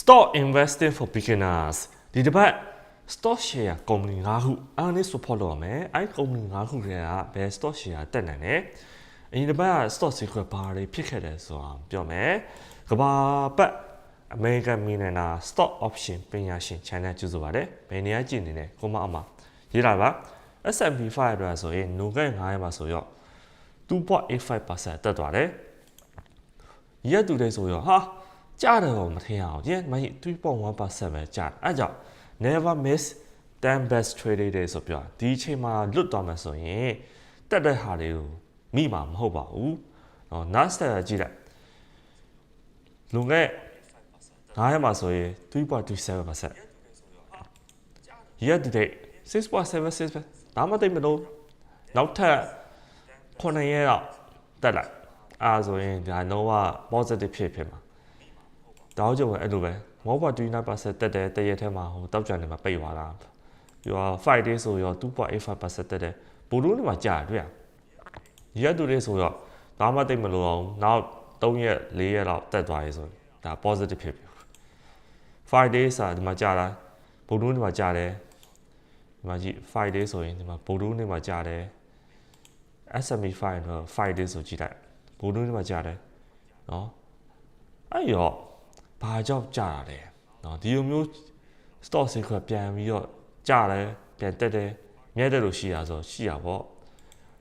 Stock investing for beginners ဒီတစ်ပတ် stock share ကုမ္ပဏီ၅ခုအားနည်း support လုပ်ရမယ်အဲ့ကုမ္ပဏီ၅ခုတွေကဘယ် stock share တက်နိုင်လဲအရင်တစ်ပတ်က stock secret ဘာတွေဖြစ်ခဲ့တယ်ဆိုတာပြောမယ်ကဘာပတ် American Millionaire Stock Option ပညာရှင် channel ကျူးဆိုပါတယ်ဘယ်နေရာကြည့်နေလဲကိုမအမရေးလာပါ S&P 500အတွက်ဆိုရင်နိုကဲ900မှာဆိုတော့2.85%တက်သွားတယ်ရက်တူတဲ့ဆိုရောဟာ ကြားတယ်တော့မထင်အောင်ညမကြီး3.1%ပဲကြားတယ်အဲ့ကြောင့် never miss 10 best trade day ဆိုပြောဒီအချိန်မှာလွတ်သွားမှဆိုရင်တက်တဲ့ဟာတွေကိုမိမှာမဟုတ်ပါဘူးเนาะ Nasdaq ကကြည့်လိုက်လွန်ခဲ့9ရက်မှာဆိုရင်3.27% year to date 6.76ပဲဒါမှသိပ်မလို့နောက်ထပ်9ရက်တော့တက်လိုက်အားဆိုရင်ဒါတော့ positive ဖြစ်ဖြစ်မှာ ဒါကြောင့်ပဲအဲ့လိုပဲ MOBA 29%တက်တယ်တရက်ထဲမှာဟိုတောက်ကြံနေမှာပိတ်သွားတာပြီးတော့ fight day ဆိုရော2.85%တက်တယ်ဘိုလ်လုံးတွေမှာကြာတွေ့ရရက်တူတွေဆိုတော့ဒါမှတိတ်မလို့အောင်နောက်3ရက်4ရက်လောက်တက်သွားရေးဆိုဒါ positive ဖြစ်ပြီ fight day ဆိုတာဒီမှာကြာတာဘိုလ်လုံးတွေမှာကြာတယ်ဒီမှာကြည့် fight day ဆိုရင်ဒီမှာဘိုလ်လုံးတွေမှာကြာတယ် SME file တော့ fight day ဆိုကြည့်လိုက်ဘိုလ်လုံးတွေမှာကြာတယ်နော်အဲ့ရော ဘာကြောင့်ကြာတာလဲเนาะဒီလိုမျိုး stock ဈေးကွက်ပြန်ပြီးတော့ကြာတယ်ပြန်တက်တယ်မြဲတယ်လို့ရှိရဆိုရှိရပေါ့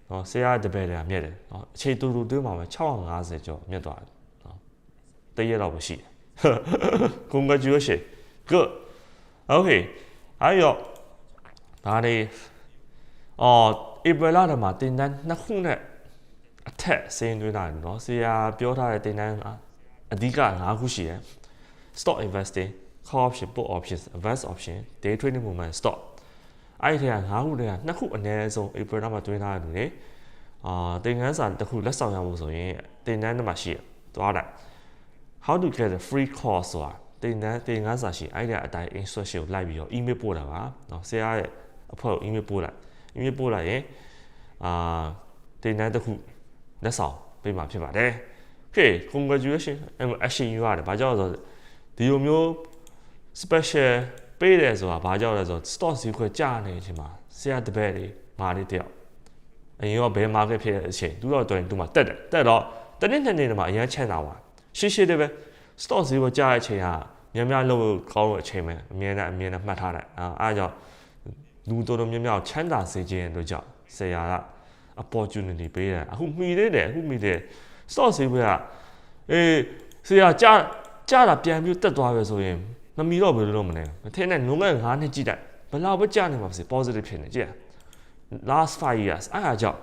เนาะဆရာတပည့်တွေကမြဲတယ်เนาะအချိန်တူတူတွင်းမှာပဲ650ကျော်မြတ်သွားတယ်เนาะတရက်တော့မရှိတယ် congratulations good okay အဲ့ရောဒါနေအော်ဧပြီလထဲမှာတင်တန်းနှစ်ခုနဲ့အထက်စင်းသွင်းတာเนาะဆရာပြောထားတဲ့တင်တန်းအဓိက၅ခုရှိတယ် stock investing call option put option advance option day trading movement stock အဲ့ဒီထဲက၅ခုတည်းကနှစ်ခုအနည်းဆုံး April လမှာတွင်းထားတယ်လေအာသင်ခန်းစာတစ်ခုလက်ဆောင်ရဖို့ဆိုရင်သင်တန်းထဲမှာရှိရသွားလိုက် how to get a free course ဆိုတာသင်တန်းသင်ခန်းစာရှိအဲ့ဒီအတိုင်း instruction ကိုလိုက်ပြီးတော့ email ပို့တာပါเนาะဆရာရဲ့အဖွဲ့ကို email ပို့လိုက် email ပို့လိုက်ရင်အာသင်တန်းတစ်ခုလက်ဆောင်ပေးမှာဖြစ်ပါတယ် okay congratulation action ယူရတယ်ဘာကြောင့်လဲဆိုတော့ ဒီလိုမျိုး special ပေးတယ်ဆိုတာဘာကြောင့်လဲဆိုတော့ stock ဈေးခွက်ကျနေတဲ့အချိန်မှာဆရာတပည့်တွေမာလေးတယောက်အရင်ကဘယ် market ဖြစ်တဲ့အချိန်သူတော့တော်ရင်သူမှတက်တယ်တက်တော့တနည်းနှစ်နေ့တည်းမှာအရင်ချမ်းသာသွားရှေ့ရှေ့တည်းပဲ stock ဈေးခွက်ကျတဲ့အချိန်ကများများလို့ကောင်းတဲ့အချိန်ပဲအမြဲတမ်းအမြဲတမ်းမှတ်ထားတယ်အဲအားကြောင့်လူတော်တော်များများချမ်းသာစေခြင်းတို့ကြောင့်ဆရာက opportunity ပေးတယ်အခုမှီသေးတယ်အခုမှီသေးတယ် stock ဈေးခွက်ကအေးဆရာကျ ကျတာပြန်ပြီးတက်သွားပဲဆိုရင်မမီတော့ဘယ်လိုလုပ်မလဲမထင်နဲ့ငုံငယ်9နှစ်ကြည့်လိုက်ဘယ်လောက်ပဲကြာနေမှာပါစေ positive ဖြစ်နေကြည့် last 5 years အားအကြောင့်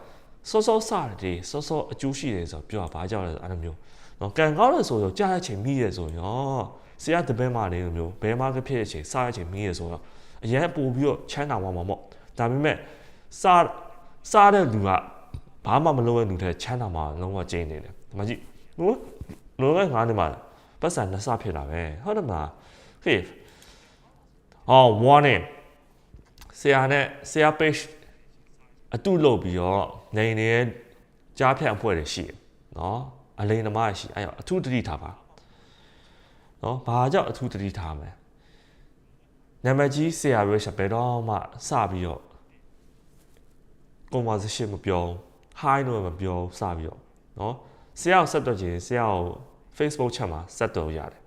စောစောစတယ်စောစောအကျိုးရှိတယ်ဆိုတော့ပြောတာဘာကြောင့်လဲဆိုအဲ့လိုမျိုးနော်ကံကောင်းတယ်ဆိုတော့ကြာတဲ့အချိန်မိရဲဆိုရောဆရာတပည့်မလေးလိုမျိုးဘယ်မှာကဖြစ်တဲ့အချိန်စားတဲ့အချိန်မိရဲဆိုတော့အရင်ပို့ပြီးတော့ချမ်းသာသွားမှာပေါ့ဒါပေမဲ့စားစားတဲ့လူကဘာမှမလုပ်တဲ့လူတွေချမ်းသာမှာလုံးဝကျင်းနေတယ်ဒီမှာကြည့်နော်လုံးဝငါးနေမှာ ပတ်စံနှစ်ဆဖြစ်လာပဲဟုတ်တယ်မလားဟေးအော် warning ဆရာနဲ့ဆရာ page အတုလုပ်ပြီးတော့နေနေကြားဖြတ်အဖွဲ့တွေရှိတယ်နော်အလိန်သမားရှိအဲ့တော့အထူးတတိထားပါနော်ဘာကြောင့်အထူးတတိထားမလဲနာမည်ကြီးဆရာရွေးရှဘယ်တော့မှစပြီးတော့ conversation မပြော hi လို့မပြောစပြီးတော့နော်ဆရာကိုဆက်တော့ခြင်းဆရာကို Facebook chat မှာဆက်တော့ရတယ်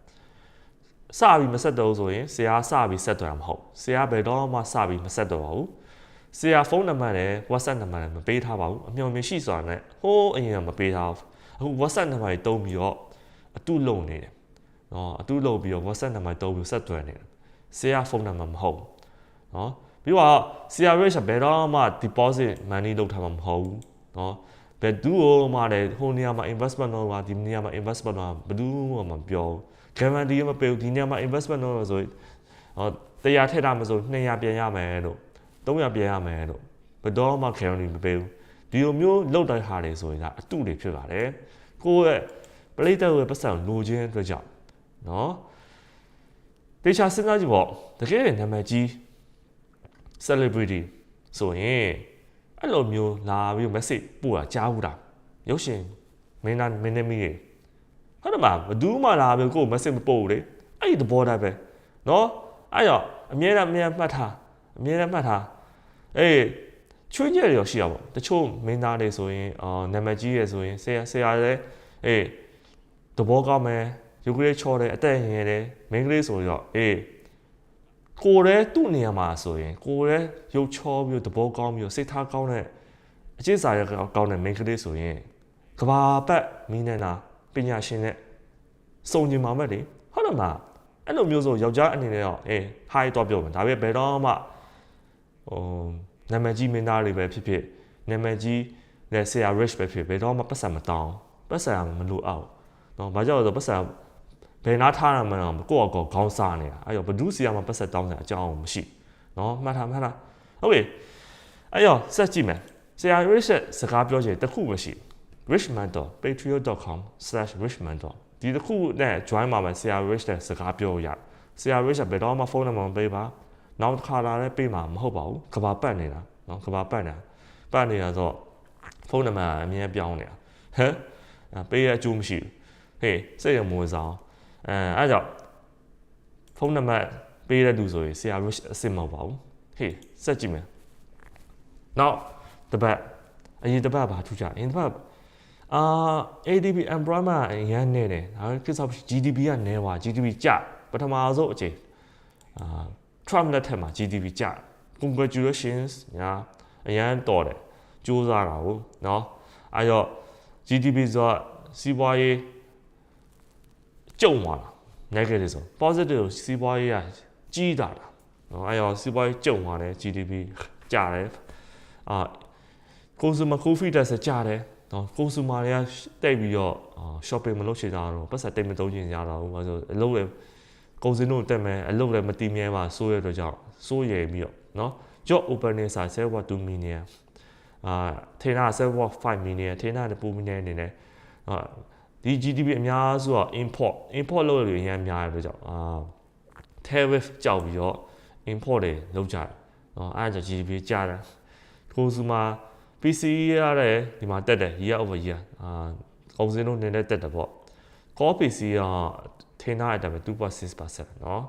စပြီးမဆက်တော့ဆိုရင်ဆရာစပြီးဆက်တော့တာမဟုတ်ဆရာဘယ်တော့မှစပြီးမဆက်တော့ပါဘူးဆရာဖုန်းနံပါတ်နဲ့ WhatsApp နံပါတ်နဲ့မပေးထားပါဘူးအမျှော်မြင်ရှိစွာနဲ့ဟိုးအရင်ကမပေးထားဘူးအခု WhatsApp နံပါတ်တွေတုံးပြီးတော့အတုလုံနေတယ်နော်အတုလုံပြီးတော့ WhatsApp နံပါတ်တုံးပြီးဆက်သွယ်နေတယ်ဆရာဖုန်းနံပါတ်မဟုတ်ဘူးနော်ပြီးတော့ဆရာ rich ဘယ်တော့မှ deposit money လုပ်ထားမှာမဟုတ်ဘူးနော် ဘယ်သူ့ကိုမှလည်းဟိုနေရာမှာ investment လုပ်ပါဒီနေရာမှာ investment လုပ်ဘယ်သူမှမပြောဘူး guarantee မပေးဘူးဒီနေရာမှာ investment လုပ်လို့ဆိုရင်ဟောတရားထည့်တာမဆို200ပြန်ရမယ်လို့300ပြန်ရမယ်လို့ဘယ်တော့မှ guarantee မပေးဘူးဒီလိုမျိုးလုပ်တဲ့ဟာတွေဆိုရင်ကအတုတွေဖြစ်ပါတယ်ကိုယ့်ရဲ့ play တဲ့ရဲ့ပတ်စံလိုချင်အတွက်ကြောင့်နော်တေချာစဉ်းစားကြည့်ပေါ့တကယ်နာမည်ကြီး celebrity ဆိုရင် အဲ့လိုမျိုးလာပြီး message ပို့တာကြားဘူးတာရုပ်ရှင်မင်းသားမင်းသမီးတွေဟုတ်တယ်မလားဘယ်သူမှလာပြီးကိုယ် message မပို့ဘူးလေအဲ့အဲ့ဒီသဘောတိုင်းပဲနော်အဲ့တော့အမြဲတမ်းအမြဲမှတ်ထားအမြဲတမ်းမှတ်ထားအေးချွေးချက်တွေရောရှိရပါဘူးတချို့မင်းသားတွေဆိုရင်အော်နာမည်ကြီးရယ်ဆိုရင်ဆရာဆရာလည်းအေးသဘောကောင်းမယ်ရုပ်ကလေးချောတယ်အသက်ရင်တယ်မင်းကလေးဆိုတော့အေး ကိုယ်ရဲ့သူ့နေရာမှာဆိုရင်ကိုယ်ရဲ့ရုပ်ချောပြီးသဘောကောင်းပြီးစိတ်ထားကောင်းတဲ့အကျင့်စာရကောင်းတဲ့မင်းကလေးဆိုရင်ကဘာပတ်မင်းနဲ့နာပညာရှင်နဲ့စုံကျင်မှာမဲ့လေဟုတ်တယ်မလားအဲ့လိုမျိုးဆိုယောက်ျားအနေနဲ့တော့အေး high တော့ပြောမယ်ဒါပေမဲ့ဘယ်တော့မှဟိုနာမည်ကြီးမင်းသားတွေပဲဖြစ်ဖြစ်နာမည်ကြီးနဲ့ဆရာ rich ပဲဖြစ်ဘယ်တော့မှပတ်စံမတောင်းပတ်စံမလို့အောင်နော်ဘာကြောင့်လဲဆိုပတ်စံ ဘယ်နာထားရမှန်းတော့ကိုယ့်အကောခေါင်းစားနေတာအဲ့တော့ဘဒုစီယာမှာပတ်စံတောင်းစရာအကြောင်းမရှိနော်မှတ်ထားမှတ်ထားဟုတ်ပြီအဲ့တော့စက်ကြည့်မယ်ဆရာ rich စကားပြောချင်တခုမရှိ richmond.patreon.com/richmond ဒီတစ်ခုနဲ့ join မှာမယ်ဆရာ rich တဲ့စကားပြောရဆရာ rich ဘယ်တော့မှဖုန်းနံပါတ်မပေးပါနောက်တစ်ခါလာလည်းပေးမှာမဟုတ်ပါဘူးကဘာပတ်နေတာနော်ကဘာပတ်နေတာပတ်နေတာဆိုဖုန်းနံပါတ်အမြဲပြောင်းနေတာဟမ်ပေးရအကျိုးမရှိဘူးဟေးစိတ်ရမဝင်စား အဲအဲ့ကြောင့်ဖုန်းနံပါတ်ပေးတဲ့လူဆိုရင်ဆရာ rich အစ်မဟုတ်ပါဘူးဟေးစက်ကြည့်မယ်နောက်တပတ်အရင်တပတ်ဘာထူးကြအရင်တပတ်အာ ADP employment အရန်နေတယ်ဒါကိစ္စ GDP ကနဲပါ GDP ကျပထမဆုံးအချိန်အာ Trump လက်ထက်မှာ GDP ကျ congratulations ညာအရန်တော်တယ်စူးစမ်းတာဟုတ်เนาะအဲ့တော့ GDP ဆိုတော့စီးပွားရေး ကြုံသွားတာ negative ဆို positive ကိုစီးပွားရေးကကြီးတာလားနော်အဲရောစီးပွားရေးကြုံသွားတယ် GDP ကျတယ်အာ consumer confidence ကျတယ်နော် consumer တွေကတိတ်ပြီးတော့ shopping မလုပ်ချင်ကြတော့ပတ်စံတိတ်မသုံးချင်ကြတော့ဘာလို့အလုပ်လည်းကုန်စင်တို့တက်မယ်အလုပ်လည်းမတီးမြဲပါဆိုးရတော့ကြောင့်ဆိုးရပြီးတော့နော် job opening စာ server 2 million အာထေနာ server 5 million ထေနာလည်း2 million အနေနဲ့ ဒီ GDP အများစုက import import လုပ်ရလို့အများများတဲ့ကြောင့်အာ tariff ကြောက်ပြီးတော့ import တွေလုပ်ကြတယ်နော်အဲ့ဒါကြောင့် GDP ကျတယ် consumer PC ရတယ်ဒီမှာတက်တယ် year over year အာကုန်စည်နှုန်းနည်းနည်းတက်တယ်ပေါ့ core PC ကထင်ထားတဲ့အတိုင်းပဲ2.6%เนาะ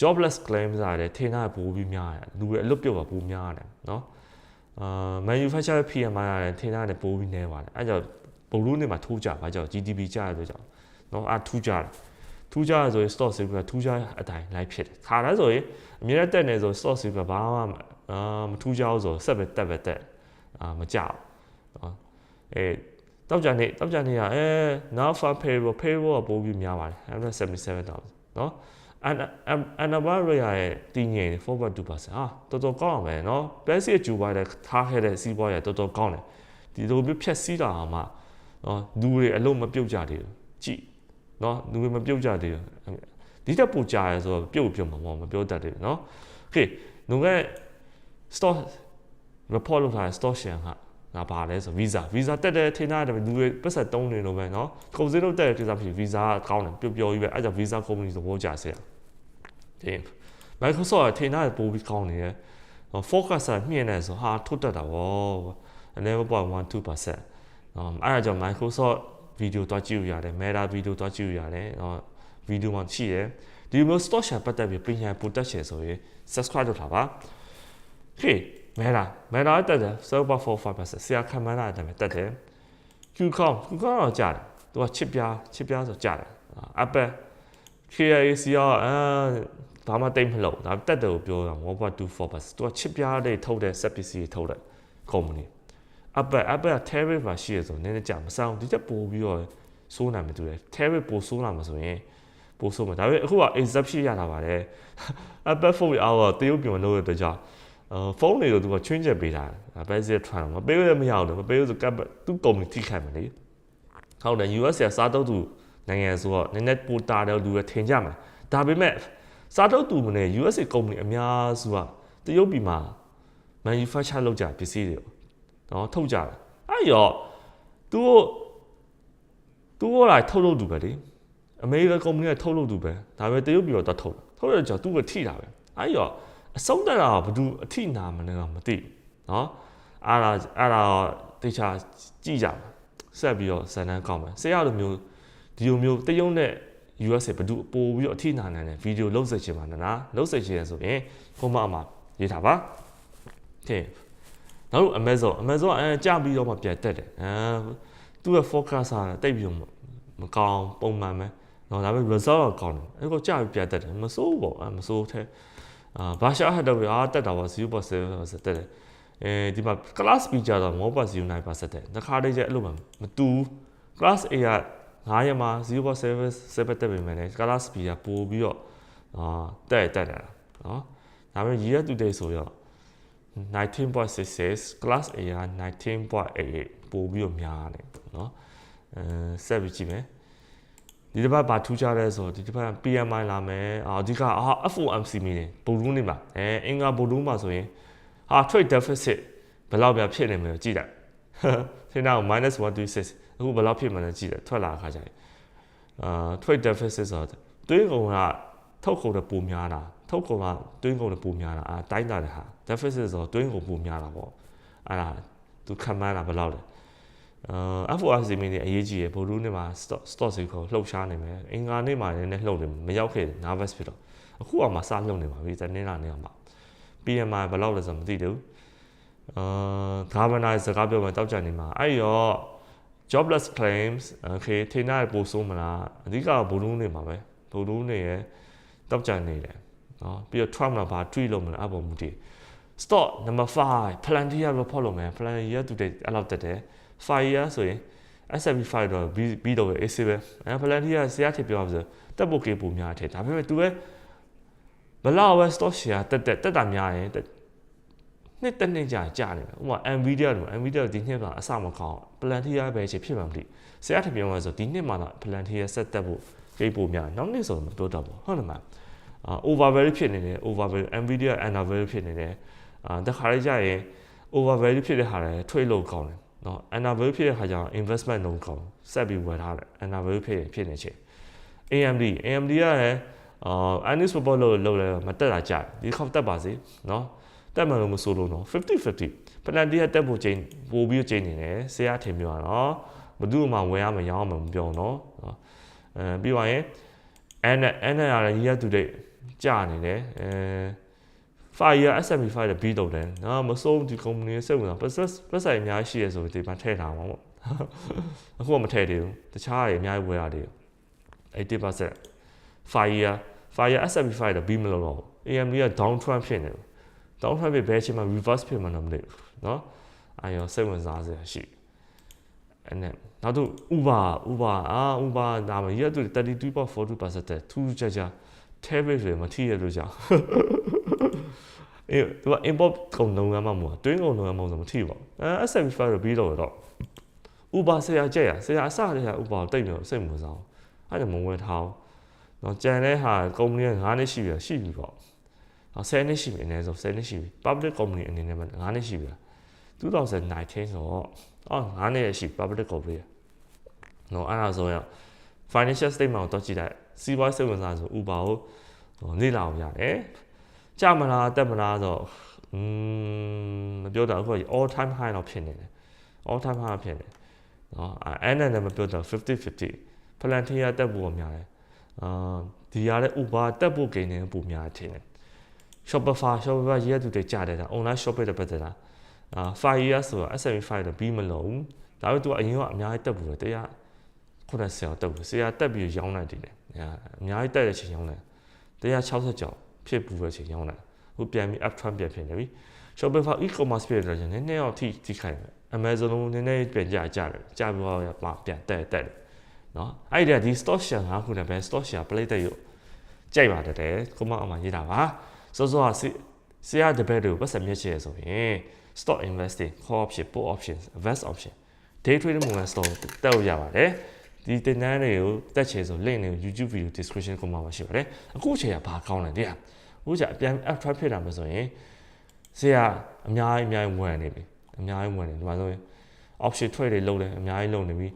jobless claims ရတယ်ထင်ထားပိုပြီးများတယ်လူတွေအလုပ်ပြုတ်ပါပိုများတယ်เนาะအာ manufacturer PMI ရတယ်ထင်ထားတယ်ပိုပြီးနည်းပါတယ်အဲကြောင့် ဘလူးနေမှာထိုးကြပါကြောင့် GDP ကျရတဲ့ကြောင့်เนาะအာထူးကြတယ်ထူးကြရဆိုရင် stock sector ထူးကြအတိုင်းလိုက်ဖြစ်တယ်ခါတိုင်းဆိုရင်အမြဲတက်နေဆို stock sector ဘာမှအာမထူးကြဘူးဆိုဆက်ပဲတက်ပဲတက်အာမကြောက်နော်အဲတောက်ကြနေတောက်ကြနေရအဲ now for payroll payroll ကပိုပြီးများပါတယ်177,000နော် and and about ရရဲ့တည်ငြိမ်4.2%ဟာတော်တော်ကောင်းအောင်ပဲเนาะ basic ကျူပါတဲ့ထားခဲ့တဲ့စီးပွားရေးတော်တော်ကောင်းတယ်ဒီလိုမျိုးဖြက်စီးတာမှ เนาะလူတွေအလုံးမပြုတ်ကြသေးဘူးကြည့်เนาะလူတွေမပြုတ်ကြသေးဘူးဒီတက်ပူကြရဲဆိုတော့ပြုတ်ပြုတ်မှာမပြောတတ်သေးဘူးเนาะ okay ငုံက stock report လုပ်ထားတဲ့ stock share ဟာငါပါလဲဆို visa visa တက်တယ်ထင်ထားတယ်လူတွေပတ်ဆက်တုံးနေလို့ပဲเนาะကုန်စည်လို့တက်တဲ့ကိစ္စဖြစ် visa ကကောင်းတယ်ပျော်ပျော်ကြီးပဲအဲကြောင့် visa company သဘောကျစေရဒီ Microsoft ကထင်ထားတယ်ပိုပြီးကောင်းနေတယ် focus ကမြင့်နေဆိုဟာထုတ်တက်တာဗော 11.12%နော် အဲဒါကြောင့် Microsoft video တော့ကြည့်ရရတယ် Meta video တော့ကြည့်ရရတယ်နော် video မှာရှိတယ်ဒီလိုမျိုး stock share ပတ်သက်ပြီးပညာပိုတက်ချင်ဆိုရင် subscribe လုပ်ထားပါ okay မဲလာမဲလာတက်တယ် server 45%ဆရာခံမှန်းတာတက်တယ်တက်တယ် Qcom Qcom တော့ကြားတယ်သူကချစ်ပြားချစ်ပြားဆိုကြားတယ် Apple KAC ကအဲဘာမှတိတ်မလို့ဒါတက်တယ်ကိုပြောတာ1.24%သူကချစ်ပြားတွေထုတ်တဲ့ set PC တွေထုတ်တဲ့ company Apple Apple က tariff မှာရှိရဆိုနည်းနည်းကြာမဆောင်ဒီချက်ပို့ပြီးတော့စိုးနိုင်မတူတယ် tariff ပို့စိုးလာမှာဆိုရင်ပို့စိုးမှာဒါပေမဲ့အခုက exception ရတာပါတယ် Apple phone အော်တရုတ်ပြန်လို့ရတဲ့ကြောင့်အာဖုန်းတွေကိုသူကချွင်းချက်ပေးတာဘယ်စစ်ထွန်းမပေးလို့မရဘူးမပေးလို့ဆိုကပ်သူ့ကုမ္ပဏီထိခိုက်မှာလေဟုတ်တယ် US ကစားတော့သူနိုင်ငံဆိုတော့နည်းနည်းပိုတာတယ်လူတွေထင်ကြမှာဒါပေမဲ့စားတော့သူမနဲ့ US ကုမ္ပဏီအများစုကတရုတ်ပြည်မှာ manufacture လုပ်ကြပစ္စည်းတွေ နော်ထုတ်ကြတာအဲ့ရောသူတို့သူတို့ကထုတ်လို့တူပဲလေအမေရိကန်ကုမ္ပဏီကထုတ်လို့တူပဲဒါပဲတရုတ်ပြည်တော့ထုတ်ထုတ်ရကြသူကထိတာပဲအဲ့ရောအဆုံးတက်တာကဘယ်သူအထိနာမလဲတော့မသိနော်အဲ့ဒါအဲ့ဒါတေချာကြည့်ကြပါဆက်ပြီးတော့ဇန်နန်းကောင်းပါဆရာတို့မျိုးဒီလိုမျိုးတရုတ်နဲ့ US ဘယ်သူပို့ပြီးတော့အထိနာနိုင်တယ်ဗီဒီယိုလုံးဆက်ချင်ပါနော်လုံးဆက်ချင်ရဆိုရင်ကွန်မမှာရေးထားပါကဲ နောက် Amazon Amazon အဲကြပြီးတော့မှပြန်တက်တယ်အဲသူ့ရဲ့ forecast ကတိတ်ပြီးတော့မကောင်းပုံမှန်ပဲနော်ဒါပေမဲ့ result ကကောင်းတယ်အဲ့ကိုကြပြီးပြန်တက်တယ်မစိုးဘူးပေါ့အဲမစိုးတဲ့အာဘာရှာဟတ်တော့အာတက်တာပါ0.7ဆိုတက်တယ်အဲဒီမှာ class B ကြတော့1.09ပါဆက်တယ်တခါတည်းကျအဲ့လိုမှမတူ class A က9ရက်မှာ0.7 7တက်ပေမဲ့လည်း class B ကပို့ပြီးတော့အာတက်တက်တယ်နော်ဒါပေမဲ့ year to date ဆိုတော့ 19.66 class A က19.88ပို့ပြီးတော့များတယ်เนาะအဲဆက်ပြီးကြည့်မယ်ဒီတစ်ပတ်ဘာထူးခြားလဲဆိုတော့ဒီတစ်ပတ် PMI လာမယ်အာအဓိကအာ FOMC meeting ဘုံလုံးနေမှာအဲအင်္ဂါဘုံလုံးမှာဆိုရင်ဟာ trade deficit ဘယ်လောက်ပြဖြစ်နေမလဲကြည့်လိုက်ထင်တော့ -136 အခုဘယ်လောက်ဖြစ်မှန်းလဲကြည့်တယ်ထွက်လာအခါကျရင်အာ trade deficit ဆိုတော့တွင်းကုန်ကထုတ်ကုန်တဲ့ပုံများတာ ထုတ်ကုန်ကတွင်းကုန်တဲ့ပုံများတာအာတိုင်းတာတဲ့ဟာ deficit ဆိုတော့တွင်းကုန်ပုံများတာပေါ့အဲ့ဒါသူခံမှန်းတာဘယ်လောက်လဲအာ FOMC meeting အရေးကြီးရယ်ဘိုလ်ရူးနေမှာ stock stock စီကိုလှုပ်ရှားနေမယ်အင်္ဂါနေ့မှာလည်းလှုပ်နေမရောက်ခဲ့ nervous ဖြစ်တော့အခုအောင်မှစလှုပ်နေပါပြီတနေ့လာနေအောင်ပါ PMI ဘယ်လောက်လဲဆိုမသိဘူးအာ governor စကားပြောမှတောက်ကြနေမှာအဲ့ရော jobless claims okay ထိနေပို့ဆိုးမလားအဓိကဘိုလ်ရူးနေမှာပဲဘိုလ်ရူးနေရယ်တောက်ကြနေတယ် နော်ပြီးတော့ Trump ကဘာ tweet လုပ်မလဲအပေါ်မူတည် stock number 5 Palantir report လုပ်မယ် Palantir today အဲ့လောက်တက်တယ်5 year ဆိုရင် S&P 5တော့ပြီးတော့ AC ပဲအဲ Palantir ဆရာထည့်ပြောပါဆိုတက်ဖို့ကေပူများထည့်ဒါပေမဲ့ तू ပဲဘလောက်ပဲ stock share တက်တက်တက်တာများရင်နှစ်တက်နှစ်ကြာကြာနေတယ်ဥပမာ Nvidia လို့ Nvidia ဒီနှစ်ကအစမကောင်း Palantir ပဲချေဖြစ်မှမသိဆရာထည့်ပြောပါဆိုဒီနှစ်မှာတော့ Palantir ဆက်တက်ဖို့ကေပူများနောက်နှစ်ဆိုမတိုးတော့ဘူးဟုတ်တယ်မလား overvalue ဖြစ်နေတယ် overvalue Nvidia undervalue ဖြစ်နေတယ်အာတခါလေးကြာရင် overvalue ဖြစ်တဲ့ဟာလည်း trade လုပ်ကောင်းတယ်နော် undervalue ဖြစ်တဲ့ဟာကြောင့် investment လုပ်ကောင်းဆက်ပြီးဝယ်ထားတယ် undervalue ဖြစ်ရင်ဖြစ်နေချင်း AMD AMD ကလည်းအာ earnings report လို့လုပ်လဲမတက်တာကြာဒီခေါက်တက်ပါစေနော်တက်မှလို့မဆိုလို့နော်50 50 penalty ကတက်ဖို့ချိန်ပို့ပြီးချိန်နေတယ်ဆရာထင်ပြောတော့ဘယ်သူမှဝယ်ရမရောင်းမှမပြောနော်အဲပြီးသွားရင် N N ရလည်း year to date ကြာနေတယ်အဲ5 year S&P 5တဲ့ပြီးတော့တယ်နော်မစိုးဒီ company စိတ်ဝင်စား process process အများကြီးရှိရဆိုဒီမှာထည့်ထားမှာပေါ့အခုကမထည့်သေးဘူးတခြားတွေအများကြီးဝယ်ရတယ်80% 5 year 5 year S&P 5တဲ့ပြီးမလို့တော့ AMD က down trend ဖြစ်နေတယ် down trend ဖြစ်ဘယ်ချိန်မှာ reverse ဖြစ်မှန်းတော့မသိဘူးနော်အာရောစိတ်ဝင်စားစရာရှိအဲ့နဲ့နောက်တော့ Uber Uber အာ Uber ဒါမှရတူ32.42%တဲ့ ထူးကြကြ tariff တွေမထိရလို့ကြောင့်အေးသူက import ကုန်လုပ်ငန်းမှမဟုတ်တွင်းကုန်လုပ်ငန်းမဟုတ်ဆိုမထိပါဘူးအဲ S75 တော့ပြီးတော့တော့ Uber ဆရာကြက်ရဆရာအစတည်းက Uber တိတ်မျိုးစိတ်မစားဘူးအဲ့ဒါမဝင်ထားဘူးတော့ကြံတဲ့ဟာကုမ္ပဏီက9နှစ်ရှိပြီရှိပြီပေါ့တော့10နှစ်ရှိပြီအနည်းဆုံး10နှစ်ရှိပြီ public company အနေနဲ့မှ9နှစ်ရှိပြီ2019ဆိုတော့အော်9နှစ်ရရှိ public company နော်အဲ့ဒါဆိုရင် financial statement ကိုတော့ကြည့်လိုက် စီးပွားစိတ်ဝင်စားဆို Uber ကိုနေလာအောင်ရတယ်ကြမလားတက်မလားဆိုอืมမပြောတော့အခု all time high တော့ဖြစ်နေတယ် all time high ဖြစ်နေနော်အဲ့နဲ့လည်းမပြောတော့50 50 Palantir တက်ဖို့များတယ်အာဒီရတဲ့ Uber တက်ဖို့ကိန်းနေပုံများထင်တယ် Shopify Shopify ရေးတူတဲ့ကြတယ်တာ online shopping တဲ့ပတ်သက်တာအာ5 years ဆိုတော့ S&P 5တော့ပြီးမလို့ဒါပေမဲ့ तू အရင်ကအများကြီးတက်ဘူးလေတရား ခုနဆရာတက်ဘူးဆရာတက်ပြီးရောင်းလိုက်တယ်လေအများကြီးတက်တဲ့ချိန်ရောင်းတယ်160ကျော်ဖြစ်ပူတဲ့ချိန်ရောင်းတယ်ဟိုပြန်ပြီး up trend ပြန်ဖြစ်နေပြီ Shopify e-commerce ဖြစ်တဲ့ချိန်နည်းနည်းတော့ထိထိခိုက်တယ် Amazon လုံးနည်းနည်းပြန်ကြကြတယ်ကြပြီးတော့ပြန်တက်တက်တယ်နော်အဲ့ဒါဒီ stock share ငါခုနပဲ stock share play တဲ့ရုပ်ကြိုက်ပါတယ်တဲ့ကိုမအမှရေးတာပါစောစောကဆရာတပည့်တွေကိုပတ်စံမြက်ချဲဆိုရင် stock investing call option put option invest option day trading movement stock တက်လို့ရပါတယ် ဒီတင်တန်းတွေကိုတက်ချေဆို link တွေကို YouTube video description ကိုမှာရှိပါတယ်အခုအချိန်ကဘာကောင်းလဲတရားအခုကျအပြန် app trap ဖြစ်တာမဆိုရင်ဆရာအများကြီးအများကြီးဝင်နေပြီအများကြီးဝင်နေဒီမှာဆိုရင် option trade တွေလုပ်တယ်အများကြီးလုပ်နေပြီ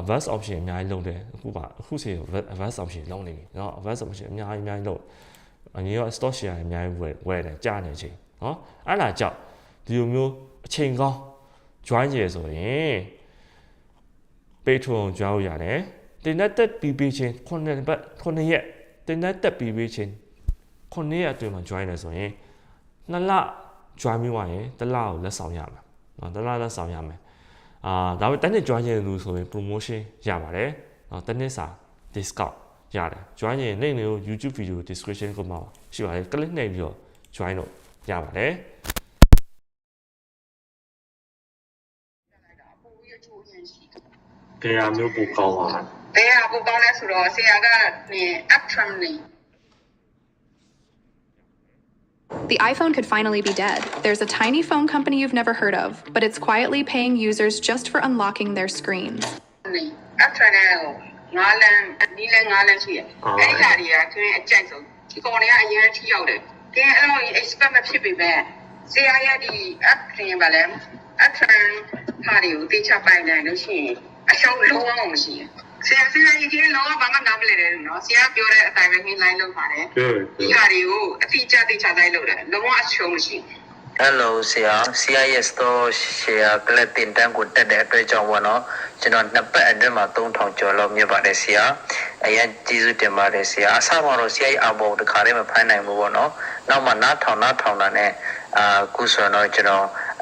advanced option အများကြီးလုပ်တယ်အခုပါအခုစီ advanced option လုပ်နေပြီเนาะ advanced option အများကြီးအများကြီးလုပ်အငြင်းရော stock share အများကြီးဝယ်ဝယ်တယ်ကြားနေချိန်เนาะအဲ့ဒါကြောင့်ဒီလိုမျိုးအချိန်ကောင်း join ရဆိုရင် Patreon ကြောက်ရတယ်တင်တဲ့တက်ပြီးပြီးချင်း9ပတ်9ရက်တင်တဲ့တက်ပြီးပြီးချင်း9ရက်အတွင်းမှာ join လဲဆိုရင်နှစ်လ join ပြီးသွားရင်တစ်လကိုလက်ဆောင်ရမယ်နော်တစ်လလက်ဆောင်ရမယ်အာဒါပေမဲ့တစ်နှစ် join ရင်လူဆိုရင် promotion ရပါတယ်နော်တစ်နှစ်စာ discount ရတယ် join ရင်နေ့နေ့ကို YouTube video description ကိုမှာရှိပါတယ် click နှိပ်ပြီးတော့ join လို့ရပါတယ် တရားမျိုးပိုကောင်းပါလား ။ဘယ်ဟာပိုကောင်းလဲဆိုတော့ဆရာကနင် Actrum နေ The iPhone could finally be dead. There's a tiny phone company you've never heard of, but it's quietly paying users just for unlocking their screens. နေ Actrum နဲ့ဟိုငါးလမ်းနီးလမ်းငါးလမ်းရှိတယ်။အဲ့ဒီဟာတွေကခင်းအကြိုက်ဆုံးဒီကောင်တွေကအရင်ထိရောက်တယ်။ကဲအဲ့လို expert မဖြစ်ပေမဲ့ဆရာရဲ့ဒီ app ခင်ပါလဲ Actrum ဟာတွေကိုတေချပိုင်နိုင်လို့ရှိရင်အရှုံးလုံးဝမရှိဘူး။ဆရာဆရာကြီးကလုံးဝဘာမှနားမလည်တယ်နော်။ဆရာပြောတဲ့အတိုင်းပဲခင်း line လုပ်ပါတယ်။ပြောဒီပြောဟာတွေကိုအတိအကျသိချတိုင်းလုပ်တယ်လုံးဝအရှုံးမရှိဘူး Hello ဆရာ CIS store share ကလပ်တင်တန်းကိုတက်တဲ့အတွက်ကြောင့်ပေါ့နော်ကျွန်တော်နှစ်ပတ်အတွင်းမှာ3000ကျော်လောက်မြတ်ပါတယ်ဆရာအရင်ကျေးဇူးတင်ပါတယ်ဆရာအစမှာတော့ CI အဘောတခါတည်းမဖိုင်းနိုင်ဘူးပေါ့နော်နောက်မှနားထောင်နားထောင်တာနဲ့အာခုဆိုတော့ကျွန်တော်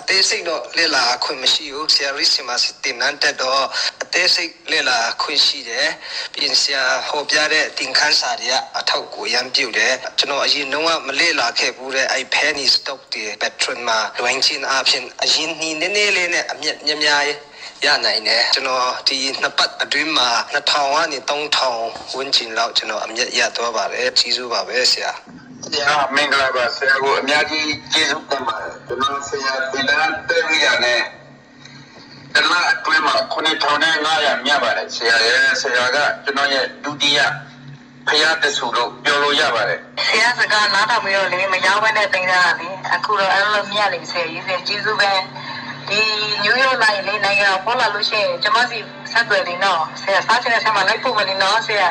အသေးစိတ်တော့လေ့လာခွင့်မရှိဘူးဆရာရစ်စီမာတင်နန်းတက်တော့အသေးစိတ်လေ့လာခွင့်ရှိတယ်ပြင်ဆရာဟောပြတဲ့တင်ခန်းစာတွေကအထောက်ကိုရမ်းပြုတ်တယ်ကျွန်တော်အရင်တော့မလေ့လာခဲ့ဘူးတဲ့အဲ့ penny stock တွေ patron မှာလွင်ချင်းအဖြစ်အရင်နီးနည်းနည်းလေးနဲ့အမြက်များများရနိုင်တယ်ကျွန်တော်ဒီနှစ်ပတ်အတွင်းမှာ2000ကနေ3000ဝန်းကျင်လောက်ကျွန်တော်အမြက်ရသွားပါတယ်ကြီးစုပါပဲဆရာ ဆရာမင်္ဂလာပါဆရာကိုအများကြီးကျေးဇူးတင်ပါတယ်ကျွန်တော်ဆရာဒီလန်တေရီယာနဲ့တလားအတွင်းမှာ9500မြတ်ပါတယ်ဆရာရဲ့ဆရာကကျွန်တော်ရဲ့ဒုတိယဖရာတဆူလို့ပြောလို့ရပါတယ်ဆရာစကားနားထောင်ပြီးတော့လေမရောက်ဘဲနဲ့တင်တာလေအခုတော့အဲ့လိုမြတ်လေဆရာကြီးစင်ကျေးဇူးပဲဒီညူးရိုးလိုက်လေနိုင်ငံပေါ်လာလို့ရှိရင်ကျမစီဆက်သွယ်နေတော့ဆရာစားချင်တဲ့ဆရာမလိုက်ဖို့မနေတော့ဆရာ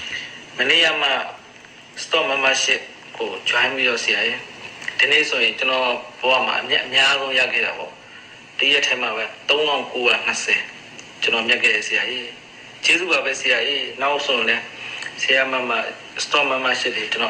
နေ့ကမှ store membership ကို join ပြီးတော့ဆရာရဲ့ဒီနေ့ဆိုရင်ကျွန်တော်ဘဝမှာအမြတ်အများဆုံးရခဲ့တာပေါ့တရက်ထဲမှာပဲ3920ကျွန်တော်မြတ်ခဲ့ရဆရာရဲ့ကျေးဇူးပါပဲဆရာရဲ့နောက်ဆိုရင်လည်းဆရာမမ store membership တွေကျွန်တော်